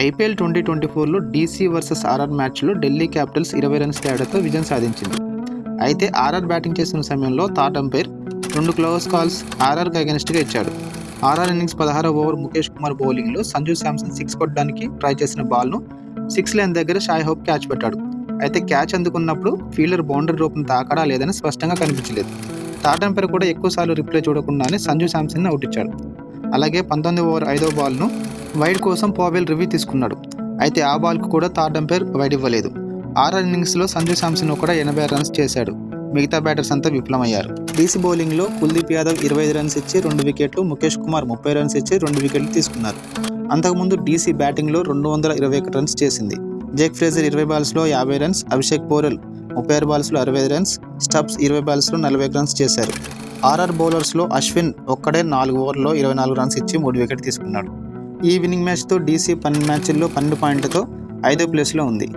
IPL twenty twenty ఫోర్లో DC versus RR మ్యాచ్లో Delhi Capitals ఇరవై రన్స్ తేడాతో విజయం సాధించింది. అయితే ఆర్ఆర్ బ్యాటింగ్ చేస్తున్న సమయంలో థాట్ అంపైర్ రెండు క్లోజ్ కాల్స్ ఆర్ఆర్కి అగెనిస్ట్గా ఇచ్చాడు. ఆర్ఆర్ ఇన్నింగ్స్ పదహారు ఓవర్ ముఖేష్ కుమార్ బౌలింగ్లో సంజు శాంసన్ సిక్స్ కొట్టడానికి ట్రై చేసిన బాల్ను సిక్స్ లైన్ దగ్గర షాయ్ హోప్ క్యాచ్ పెట్టాడు. అయితే క్యాచ్ అందుకున్నప్పుడు ఫీల్డర్ బౌండరీ రూపం తాకడా లేదని స్పష్టంగా కనిపించలేదు. థాట్ అంపైర్ కూడా ఎక్కువసార్లు రిప్లై చూడకుండానే సంజు శాంసన్ అవుట్ ఇచ్చాడు. అలాగే పంతొమ్మిది ఓవర్ ఐదో బాల్ను వైడ్ కోసం పోవెల్ రివ్యూ తీసుకున్నాడు. అయితే ఆ బాల్కు కూడా థర్డ్ అంపైర్ వైడ్ ఇవ్వలేదు. ఆర్ఆర్ ఇన్నింగ్స్లో సంజు శాంసన్ కూడా ఎనభై రన్స్ చేశాడు. మిగతా బ్యాటర్స్ అంతా విఫలమయ్యారు. డీసీ బౌలింగ్లో కుల్దీప్ యాదవ్ ఇరవై ఐదు రన్స్ ఇచ్చి రెండు వికెట్లు ముఖేష్ కుమార్ ముప్పై రన్స్ ఇచ్చి రెండు వికెట్లు తీసుకున్నారు. అంతకుముందు డీసీ బ్యాటింగ్లో రెండు వందల ఇరవై ఒకటి రన్స్ చేసింది. జేక్ ఫ్రేజర్ ఇరవై బాల్స్లో యాభై రన్స్ అభిషేక్ పోరల్ ముప్పై ఆరు బాల్స్లో అరవై రన్స్ స్టబ్స్ ఇరవై బాల్స్లో నలభై రన్స్ చేశారు. ఆర్ఆర్ బౌలర్స్లో అశ్విన్ ఒక్కడే నాలుగు ఓవర్లో ఇరవై నాలుగు రన్స్ ఇచ్చి మూడు వికెట్ తీసుకున్నాడు. ఈ విన్నింగ్ మ్యాచ్తో డీసీ పన్నెండు మ్యాచ్ల్లో పన్నెండు పాయింట్లతో ఐదో ప్లేస్లో ఉంది.